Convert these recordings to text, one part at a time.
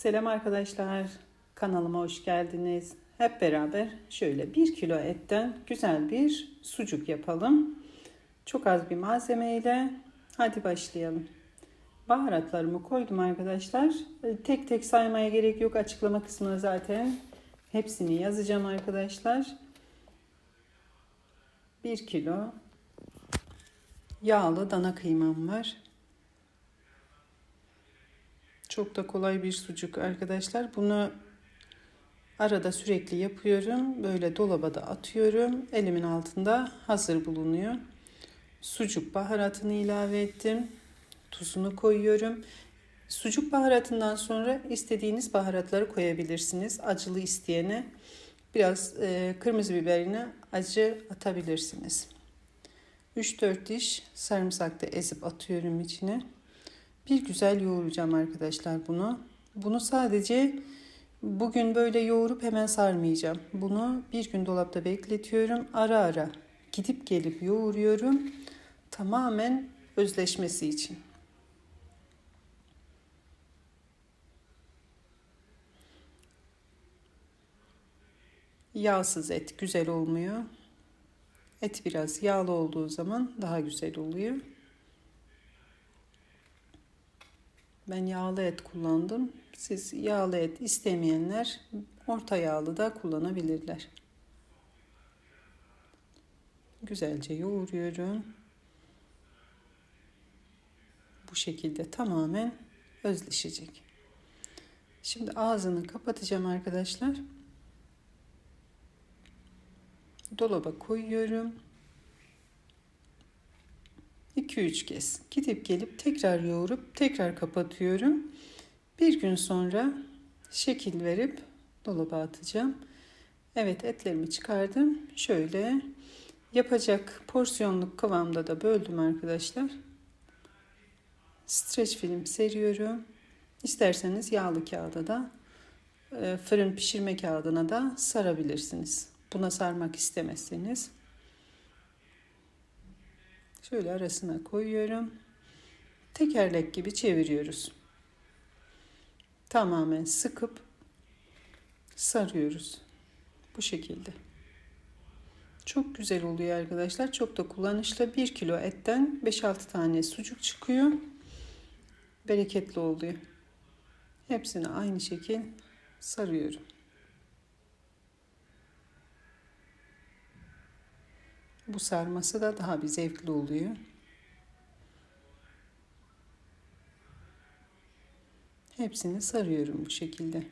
Selam arkadaşlar. Kanalıma hoş geldiniz. Hep beraber şöyle 1 kilo etten güzel bir sucuk yapalım. Çok az bir malzemeyle hadi başlayalım. Baharatlarımı koydum arkadaşlar. Tek tek saymaya gerek yok. Açıklama kısmına zaten hepsini yazacağım arkadaşlar. 1 kilo yağlı dana kıymam var. Çok da kolay bir sucuk arkadaşlar. Bunu arada sürekli yapıyorum. Böyle dolaba da atıyorum. Elimin altında hazır bulunuyor. Sucuk baharatını ilave ettim. Tuzunu koyuyorum. Sucuk baharatından sonra istediğiniz baharatları koyabilirsiniz. Acılı isteyene biraz e, kırmızı biberine acı atabilirsiniz. 3-4 diş sarımsak da ezip atıyorum içine. Bir güzel yoğuracağım arkadaşlar bunu. Bunu sadece bugün böyle yoğurup hemen sarmayacağım. Bunu bir gün dolapta bekletiyorum. Ara ara gidip gelip yoğuruyorum. Tamamen özleşmesi için. Yağsız et güzel olmuyor. Et biraz yağlı olduğu zaman daha güzel oluyor. Ben yağlı et kullandım. Siz yağlı et istemeyenler orta yağlı da kullanabilirler. Güzelce yoğuruyorum. Bu şekilde tamamen özleşecek. Şimdi ağzını kapatacağım arkadaşlar. Dolaba koyuyorum. 2-3 kez gidip gelip tekrar yoğurup tekrar kapatıyorum. Bir gün sonra şekil verip dolaba atacağım. Evet etlerimi çıkardım. Şöyle yapacak porsiyonluk kıvamda da böldüm arkadaşlar. Streç film seriyorum. İsterseniz yağlı kağıda da e, fırın pişirme kağıdına da sarabilirsiniz. Buna sarmak istemezseniz Şöyle arasına koyuyorum. Tekerlek gibi çeviriyoruz. Tamamen sıkıp sarıyoruz. Bu şekilde. Çok güzel oluyor arkadaşlar. Çok da kullanışlı. 1 kilo etten 5-6 tane sucuk çıkıyor. Bereketli oluyor. Hepsini aynı şekil sarıyorum. Bu sarması da daha bir zevkli oluyor. Hepsini sarıyorum bu şekilde.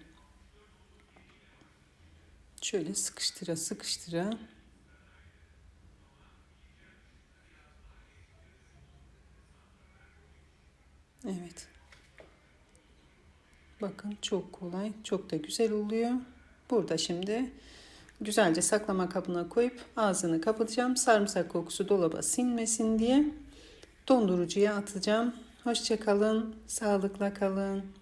Şöyle sıkıştıra sıkıştıra Evet. Bakın çok kolay, çok da güzel oluyor. Burada şimdi güzelce saklama kabına koyup ağzını kapatacağım. Sarımsak kokusu dolaba sinmesin diye dondurucuya atacağım. Hoşçakalın, sağlıkla kalın.